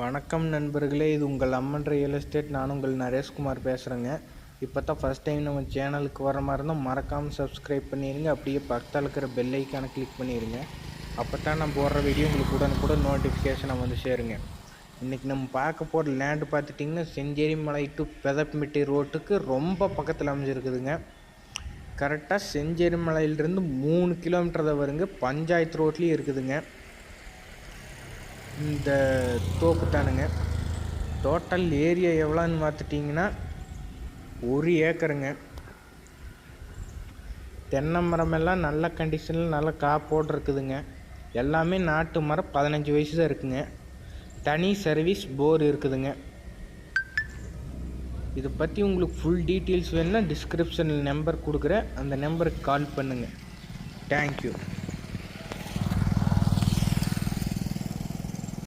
வணக்கம் நண்பர்களே இது உங்கள் அம்மன் ரியல் எஸ்டேட். நான் உங்கள் நரேஷ்குமார் பேசுகிறேங்க இப்போ தான் ஃபஸ்ட் டைம் நம்ம சேனலுக்கு வர மாதிரி இருந்தால் மறக்காமல் சப்ஸ்கிரைப் பண்ணிடுங்க அப்படியே பக்கத்தில் இருக்கிற பெல் ஐக்கானை கிளிக் பண்ணிடுங்க அப்போ தான் நான் போடுற வீடியோ உங்களுக்கு உடனுக்குடன் நோட்டிஃபிகேஷனை வந்து சேருங்க. இன்றைக்கி நம்ம பார்க்க போகிற லேண்டு பார்த்துட்டிங்கன்னா செஞ்சேரி மலை டு பெதப்பிமிட்டி ரோட்டுக்கு ரொம்ப பக்கத்தில் அமைஞ்சிருக்குதுங்க. கரெக்டாக செஞ்சேரி மலையிலிருந்து மூணு கிலோமீட்டர் தான் வருங்க. பஞ்சாயத்து ரோட்லேயும் இருக்குதுங்க. இந்த தோப்பு தானுங்க டோட்டல் ஏரியா எவ்வளோன்னு பார்த்துட்டிங்கன்னா ஒரு ஏக்கருங்க. தென்னை மரமெல்லாம் நல்ல கண்டிஷனில் நல்ல காப்போடு இருக்குதுங்க எல்லாமே நாட்டு மரம் பதினஞ்சு வயசு தான் இருக்குங்க. தனி சர்வீஸ் போர் இருக்குதுங்க. இதை பற்றி உங்களுக்கு ஃபுல் டீட்டெயில்ஸ் வேணுன்னா டிஸ்கிரிப்ஷனில் நம்பர் கொடுக்குறேன். அந்த நம்பருக்கு கால் பண்ணுங்கள் தேங்க்யூ